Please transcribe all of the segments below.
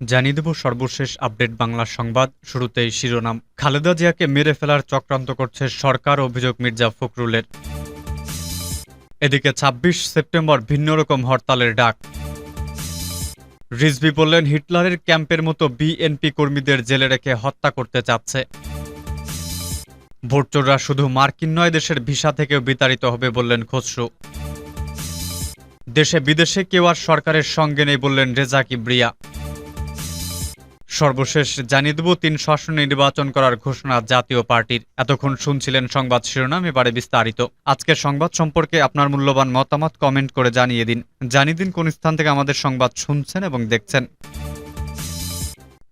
জানিয়ে দেব সর্বশেষ আপডেট বাংলা সংবাদ। শুরুতেই শিরোনাম। খালেদা জিয়াকে মেরে ফেলার চক্রান্ত করছে সরকার অভিযোগ মির্জা ফখরুলের। এদিকে ২৬ সেপ্টেম্বর ভিন্ন রকম হরতালের ডাক। রিজভি বললেন, হিটলারের ক্যাম্পের মতো বিএনপি কর্মীদের জেলে রেখে হত্যা করতে চাচ্ছে। ভোটচোররা শুধু মার্কিন নয়, দেশের ভিসা থেকেও বিতাড়িত হবে বললেন খসরু। দেশে বিদেশে কেউ আর সরকারের সঙ্গে নেই বললেন রেজা কিবরিয়া। সর্বশেষ জানিয়ে দেব, তিন শাসন নির্বাচন করার ঘোষণা জাতীয় পার্টির। এতক্ষণ শুনছিলেন সংবাদ শিরোনাম, এবারে বিস্তারিত। আজকের সংবাদ সম্পর্কে আপনার মূল্যবান মতামত কমেন্ট করে জানিয়ে দিন। জানিয়ে দিন কোন স্থান থেকে আমাদের সংবাদ শুনছেন এবং দেখছেন।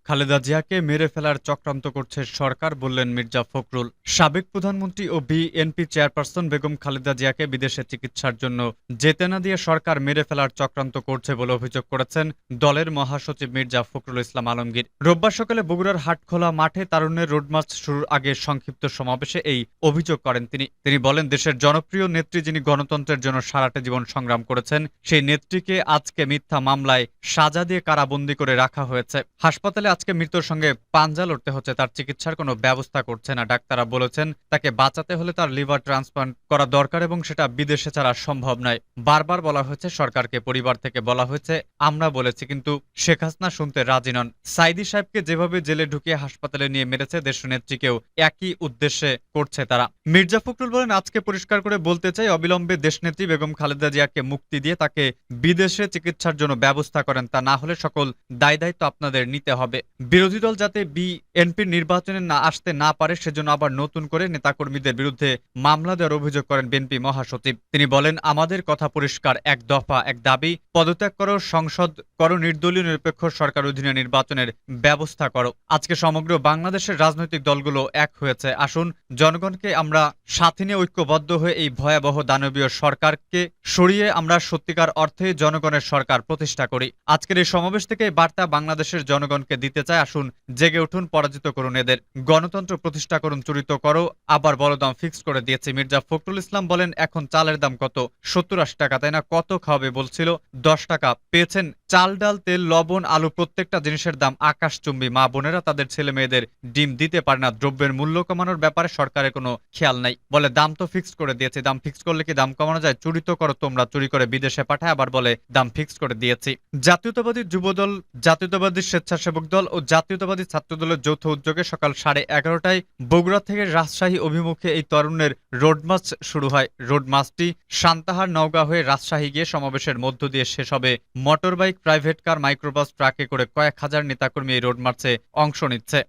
খালেদা জিয়াকে মেরে ফেলার চক্রান্ত করছে সরকার, বললেন মির্জা ফখরুল। সাবেক প্রধানমন্ত্রী ও বিএনপি চেয়ারপারসন বেগম খালেদা জিয়াকে বিদেশে চিকিৎসার জন্য যেতে না দিয়ে সরকার মেরে ফেলার চক্রান্ত করছে বলে অভিযোগ করেছেন দলের মহাসচিব মির্জা ফখরুল ইসলাম আলমগীর। রোববার সকালে বগুড়ার হাটখোলা মাঠে তারুণ্যের রোডমার্চ শুরুর আগে সংক্ষিপ্ত সমাবেশে এই অভিযোগ করেন তিনি। তিনি বলেন, দেশের জনপ্রিয় নেত্রী যিনি গণতন্ত্রের জন্য সারাটা জীবন সংগ্রাম করেছেন, সেই নেত্রীকে আজকে মিথ্যা মামলায় সাজা দিয়ে কারাবন্দী করে রাখা হয়েছে। হাসপাতালে আজকে মৃত্যুর সঙ্গে পাঞ্জা লড়তে হচ্ছে, তার চিকিৎসার কোনো ব্যবস্থা করছে না, ডাক্তাররা বলেছেন তাকে বাঁচাতে হলে তার লিভার ট্রান্সপ্লান্ট করা দরকার এবং সেটা বিদেশে ছাড়া সম্ভব নয়। বারবার বলা হয়েছে, সরকারকে, পরিবার থেকে বলা হয়েছে, আমরা বলেছি, কিন্তু শেখ হাসিনা শুনতে রাজি নন। সাইদি সাহেবকে যেভাবে জেলে ঢুকিয়ে হাসপাতালে নিয়ে মেরেছে দেশ নেত্রীকেও একই উদ্দেশ্যে করছে তারা। মির্জা ফখরুল বলেন, আজকে পরিষ্কার করে বলতে চাই, অবিলম্বে দেশনেত্রী বেগম খালেদা জিয়াকে মুক্তি দিয়ে তাকে বিদেশে চিকিৎসার জন্য ব্যবস্থা করেন, তা না হলে সকল দায় দায়িত্ব আপনাদের নিতে হবে। বিরোধী দল যাতে বিএনপির নির্বাচনে না আসতে না পারে, সেজন্য আবার নতুন করে নেতাকর্মীদের বিরুদ্ধে মামলা দেওয়ার অভিযোগ করেন বিএনপি মহাসচিব। তিনি বলেন, আমাদের কথা পরিষ্কার, এক দফা, এক দাবি। পদত্যাগ করো, সংসদ করো, নির্দলীয় নিরপেক্ষ সরকার অধীনে নির্বাচনের ব্যবস্থা করো। আজকে সমগ্র বাংলাদেশের রাজনৈতিক দলগুলো এক হয়েছে। আসুন, জনগণকে আমরা সাথে নিয়ে ঐক্যবদ্ধ হয়ে এই ভয়াবহ দানবীয় সরকারকে সরিয়ে আমরা সত্যিকার অর্থে জনগণের সরকার প্রতিষ্ঠা করি। আজকের এই সমাবেশ থেকে বার্তা বাংলাদেশের জনগণকে দিতে চায় আসুন, জেগে উঠুন, পরাজিত করুন এদের। গণতন্ত্র প্রতিষ্ঠা করুন, চুরিত করো, আবার বড় দাম ফিক্স করে দিয়েছে মির্জা ফখরুল ইসলাম, বলেন, এখন চালের দাম কত? সত্তর আশি টাকা, তাই না? কত খাওয়াবে বলছিল, দশ টাকা। পেয়েছেন চাল, ডাল, তেল, লবণ, আলু, প্রত্যেকটা জিনিসের দাম আকাশচুম্বী। মা বোনেরা তাদের ছেলে মেয়েদের ডিম দিতে পারে না, দ্রব্যের মূল্য কমানোর ব্যাপারে সরকারের কোনো খেয়াল নাই। বলে, দাম তো ফিক্স করে দিয়েছে, দাম ফিক্স করলে কি দাম কমানো যায়? চুরি তো করো তোমরা, চুরি করে বিদেশে পাঠায়, আবার বলে দাম ফিক্স করে দিয়েছি। জাতীয়তাবাদী যুবদল, জাতীয়তাবাদী স্বেচ্ছাসেবক দল ও জাতীয়তাবাদী ছাত্রদলের যৌথ উদ্যোগে সকাল সাড়ে এগারোটায় বগুড়া থেকে রাজশাহী অভিমুখে এই তরুণের রোডমার্চ শুরু হয়। রোড মার্চটি সান্তাহার নওগাঁ হয়ে রাজশাহী গিয়ে সমাবেশের মধ্য দিয়ে শেষ হবে। মোটরবাইক, প্রাইভেট কার, মাইক্রোবাস, ট্রাকে করে কয়েক হাজার নেতাকর্মী এই রোড মার্চে অংশ নিচ্ছে।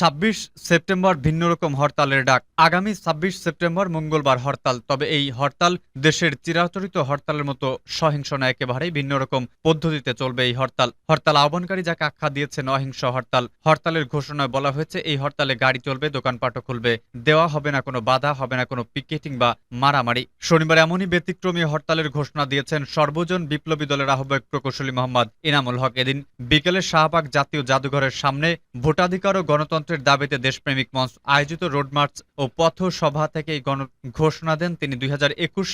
ছাব্বিশ সেপ্টেম্বর ভিন্ন রকম হরতালের ডাক। আগামী ছাব্বিশ সেপ্টেম্বর মঙ্গলবার হরতাল, তবে এই হরতাল দেশের চিরাচরিত হরতালের মতো সহিংস না একেবারেই ভিন্ন রকম পদ্ধতিতে চলবে এই হরতাল। হরতাল আহ্বানকারী যাকে আখ্যা দিয়েছেন অহিংস হরতাল, হরতালের ঘোষণায় বলা হয়েছে, এই হরতালে গাড়ি চলবে, দোকানপাটও খুলবে। দেওয়া হবে না কোনো বাধা, হবে না কোনো পিকেটিং বা মারামারি। শনিবার এমনই ব্যতিক্রমী হরতালের ঘোষণা দিয়েছেন সর্বজন বিপ্লবী দলের আহ্বায়ক প্রকৌশলী মোহাম্মদ ইনামুল হক। এদিন বিকেলে শাহবাগ জাতীয় জাদুঘরের সামনে ভোটাধিকার ও গণতন্ত্রের দাবিতে দেশপ্রেমিক মঞ্চ আয়োজিত রোড মার্চ ও পথ সভা থেকে এই গণ ঘোষণা দেন তিনি। দুই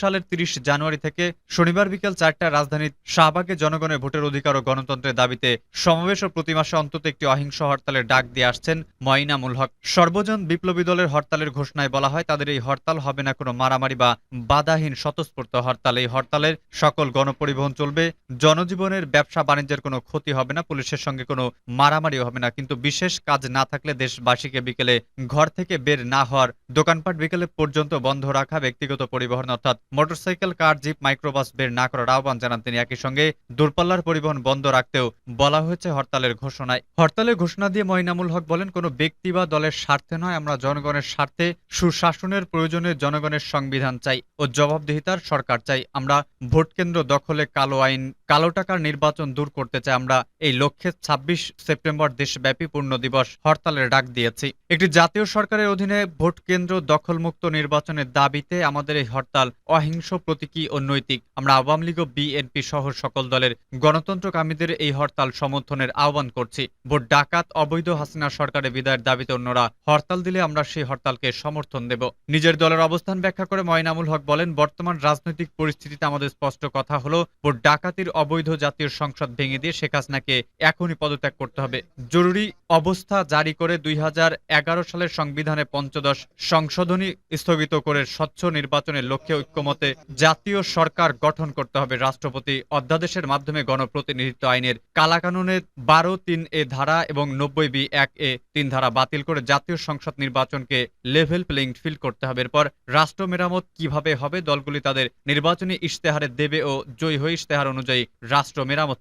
সালের তিরিশ জানুয়ারি থেকে শনিবার বিকেল চারটায় রাজধানীর শাহবাগে জনগণের ভোটের অধিকার ও গণতন্ত্রের দাবিতে সমাবেশ ও প্রতি মাসে অন্তত একটি অহিংস হরতালের ডাক দিয়ে আসছেন ময়নামুল হক। সর্বজন বিপ্লবী দলের হরতালের ঘোষণায় বলা হয়, তাদের এই হরতাল হবে না কোনো মারামারি বা বাধাহীন স্বতঃস্ফূর্ত হরতাল। এই হরতালের সকল গণপরিবহন চলবে, জনজীবনের ব্যবসা বাণিজ্যের কোনো ক্ষতি হবে না, পুলিশের সঙ্গে কোনো মারামারিও হবে না। কিন্তু বিশেষ কাজ না থাকলে দেশবাসীকে বিকেলে ঘর থেকে বের না হওয়ার দোকানপাট বিকেলে পর্যন্ত বন্ধ রাখা ব্যক্তিগত পরিবহন অর্থাৎ মোটরসাইকেল, কার, জিপ, মাইক্রোবাস বের না করার আহ্বান জানান তিনি। একই সঙ্গে দূরপাল্লার পরিবহন বন্ধ রাখতেও বলা হয়েছে হরতালের ঘোষণায়। হরতালের ঘোষণা দিয়ে মইনামুল হক বলেন, কোনো ব্যক্তি বা দলের স্বার্থে নয়, আমরা জনগণের স্বার্থে, সুশাসনের প্রয়োজনে জনগণের সংবিধান চাই ও জবাবদিহিতার সরকার চাই। আমরা ভোট কেন্দ্র দখলে কালো আইন, কালো টাকার নির্বাচন দূর করতে চাই। আমরা এই লক্ষ্যে ছাব্বিশ সেপ্টেম্বর দেশব্যাপী পূর্ণ দিবস হরতালের ডাক দিয়েছি। একটি জাতীয় সরকারের অধীনে ভোট কেন্দ্র দখলমুক্ত নির্বাচনের দাবিতে আমাদের এই হরতাল অহিংস প্রতীকী ও নৈতিক। আমরা আওয়ামী লীগ ও বিএনপি সহ সকল দলের গণতন্ত্রকামীদের এই হরতাল সমর্থনের আহ্বান করছি। ভোট ডাকাত অবৈধ হাসিনা সরকারের বিদায়ের দাবিতে অন্যরা হরতাল দিলে আমরা সেই হরতালকে সমর্থন দেব। নিজের দলের অবস্থান ব্যাখ্যা করে ময়নামুল হক বলেন, বর্তমান রাজনৈতিক পরিস্থিতিতে আমাদের স্পষ্ট কথা হলো, ভোট ডাকাতির অবৈধ জাতীয় সংসদ ভেঙে দিয়ে শেখ হাসিনাকে এখনই পদত্যাগ করতে হবে। জরুরি অবস্থা জারি করে দুই হাজার এগারো সালের সংবিধানে পঞ্চদশ সংশোধনী স্থগিত করে স্বচ্ছ নির্বাচনের লক্ষ্যে ঐক্যমতে জাতীয় সরকার গঠন করতে হবে। রাষ্ট্রপতি অধ্যাদেশের মাধ্যমে গণপ্রতিনিধিত্ব আইনের কালাকানুনের বারো তিন এ ধারা এবং নব্বই বি এক এ তিন ধারা বাতিল করে জাতীয় সংসদ নির্বাচনকে লেভেল প্লেইং ফিল্ড করতে হবে। এরপর রাষ্ট্র মেরামত কীভাবে হবে? দলগুলি তাদের নির্বাচনী ইশতেহারে দেবে ও জয়ী হয়ে ইশতেহার অনুযায়ী রাষ্ট্র মেরামত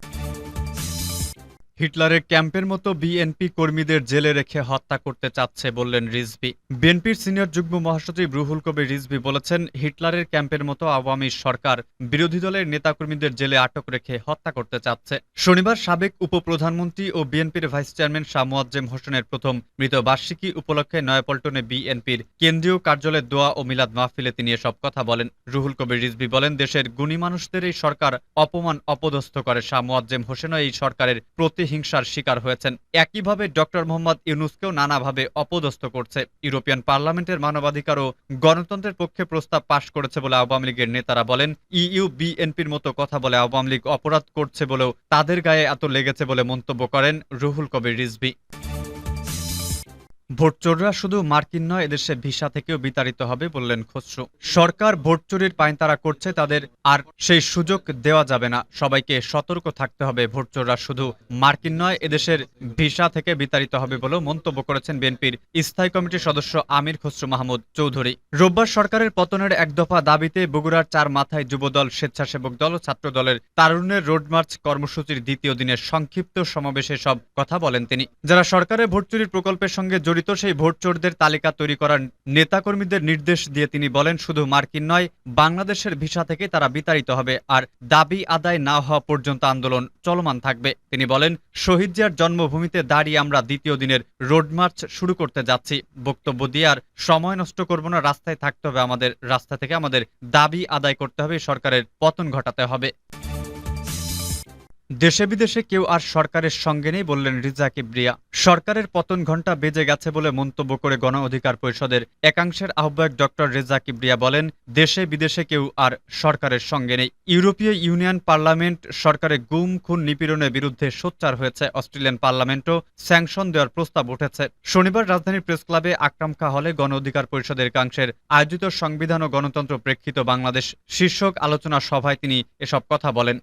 হিটলারের ক্যাম্পের মতো বিএনপি কর্মীদের জেলে রেখে হত্যা করতে চাচ্ছে, বললেন রিজভি। বিএনপির সিনিয়র যুগ্ম মহাসচিব রুহুল কবির রিজভি বলেছেন, হিটলারের ক্যাম্পের মতো আওয়ামী সরকার বিরোধী দলের নেতাকর্মীদের জেলে আটক রেখে হত্যা করতে চাচ্ছে। শনিবার সাবেক উপপ্রধানমন্ত্রী ও বিএনপির ভাইস চেয়ারম্যান শাহ মোয়াজ্জেম হোসেনের প্রথম মৃত বার্ষিকী উপলক্ষে নয়াপল্টনে বিএনপির কেন্দ্রীয় কার্যালয়ে দোয়া ও মিলাদ মাহফিলে তিনি এসব কথা বলেন। রুহুল কবির রিজভি বলেন, দেশের গুণী মানুষদের এই সরকার অপমান অপদস্থ করে। শাহ মোয়াজ্জেম হোসেনও এই সরকারের প্রতিহিংসার শিকার হয়েছেন। একইভাবে ডক্টর মোহাম্মদ ইউনুসকেও নানাভাবে অপদস্থ করছে। ইউরোপিয়ান পার্লামেন্টের মানবাধিকার ও গণতন্ত্রের পক্ষে প্রস্তাব পাশ করেছে বলে আওয়ামী লীগের নেতারা বলেন, ইইউ, বিএনপির মতো কথা বলে আওয়ামী লীগ অপরাধ করছে বলেও তাদের গায়ে এত লেগেছে বলে মন্তব্য করেন রুহুল কবির রিজভি। ভোটচোররা শুধু মার্কিন নয়, এদেশে ভিসা থেকেও বিতাড়িত হবে বললেন খসরু। সরকার ভোট চুরির পায়তারা করছে, তাদের আর সেই সুযোগ দেওয়া যাবে না। সবাইকে সতর্ক থাকতে হবে ভোটচোররা শুধু মার্কিন নয়, এদেশের ভিসা থেকে বিতাড়িত হবে বলেও মন্তব্য করেছেন বিএনপির স্থায়ী কমিটির সদস্য আমির খসরু মাহমুদ চৌধুরী। রোববার সরকারের পতনের এক দফা দাবিতে বগুড়ার চার মাথায় যুবদল, স্বেচ্ছাসেবক দল ও ছাত্র দলের তারুণ্যের রোড মার্চ কর্মসূচির দ্বিতীয় দিনের সংক্ষিপ্ত সমাবেশে সব কথা বলেন তিনি। যারা সরকারের ভোট চুরির প্রকল্পের সঙ্গে জড়িত সেই ভোট চোরদের তালিকা তৈরি করার নেতাকর্মীদের নির্দেশ দিয়ে তিনি বলেন, শুধু মার্কিন নয়, বাংলাদেশের ভিসা থেকে তারা বিতাড়িত হবে আর দাবি আদায় না হওয়া পর্যন্ত আন্দোলন চলমান থাকবে। তিনি বলেন, শহীদ জিয়ার জন্মভূমিতে দাঁড়িয়ে আমরা দ্বিতীয় দিনের রোড মার্চ শুরু করতে যাচ্ছি। বক্তব্য দিয়ে আর সময় নষ্ট করব না, রাস্তায় থাকতে হবে আমাদের, রাস্তা থেকে আমাদের দাবি আদায় করতে হবে, সরকারের পতন ঘটাতে হবে। দেশে বিদেশে কেউ আর সরকারের সঙ্গে নেই বললেন রিজা কিবরিয়া। সরকারের পতন ঘণ্টা বেজে গেছে বলে মন্তব্য করে গণ অধিকার পরিষদের একাংশের আহ্বায়ক ডক্টর রেজা কিবরিয়া বলেন, দেশে বিদেশে কেউ আর সরকারের সঙ্গে নেই। ইউরোপীয় ইউনিয়ন পার্লামেন্ট সরকারের গুম, খুন, নিপীড়নের বিরুদ্ধে সোচ্চার হয়েছে অস্ট্রেলিয়ান পার্লামেন্টও। স্যাংশন দেওয়ার প্রস্তাব উঠেছে। শনিবার রাজধানীর প্রেস ক্লাবে আকরাম খা হলে গণ অধিকার পরিষদের একাংশের আয়োজিত সংবিধান ও গণতন্ত্র প্রেক্ষিত বাংলাদেশ শীর্ষক আলোচনা সভায় তিনি এসব কথা বলেন।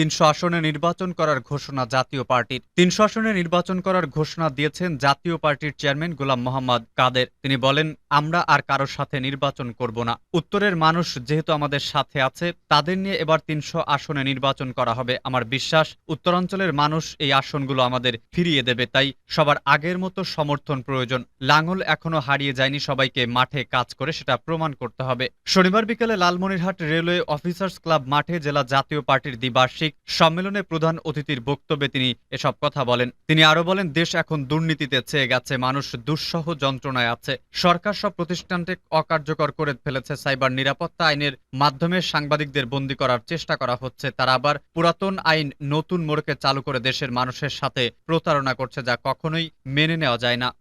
তিনশো আসনে নির্বাচন করার ঘোষণা জাতীয় পার্টির। তিনশো আসনে নির্বাচন করার ঘোষণা দিয়েছেন জাতীয় পার্টির চেয়ারম্যান গোলাম মোহাম্মদ কাদের। তিনি বলেন, আমরা আর কারোর সাথে নির্বাচন করব না। উত্তরের মানুষ যেহেতু আমাদের সাথে আছে, তাদের নিয়ে এবার তিনশো আসনে নির্বাচন করা হবে। আমার বিশ্বাস, উত্তরাঞ্চলের মানুষ এই আসনগুলো আমাদের ফিরিয়ে দেবে। তাই সবার আগের মতো সমর্থন প্রয়োজন। লাঙ্গল এখনও হারিয়ে যায়নি, সবাইকে মাঠে কাজ করে সেটা প্রমাণ করতে হবে। শনিবার বিকেলে লালমনিরহাট রেলওয়ে অফিসার্স ক্লাব মাঠে জেলা জাতীয় পার্টির দ্বিবার্ষিক সম্মেলনে প্রধান অতিথির বক্তব্যে তিনি এসব কথা বলেন। তিনি আরও বলেন, দেশ এখন দুর্নীতিতে চেয়ে গেছে, মানুষ দুঃসহ যন্ত্রণায় আছে। সরকার সব প্রতিষ্ঠানকে অকার্যকর করে ফেলেছে, সাইবার নিরাপত্তা আইনের মাধ্যমে সাংবাদিকদের বন্দী করার চেষ্টা করা হচ্ছে। তারা আবার পুরাতন আইন নতুন মোড়কে চালু করে দেশের মানুষের সাথে প্রতারণা করছে, যা কখনোই মেনে নেওয়া যায় না।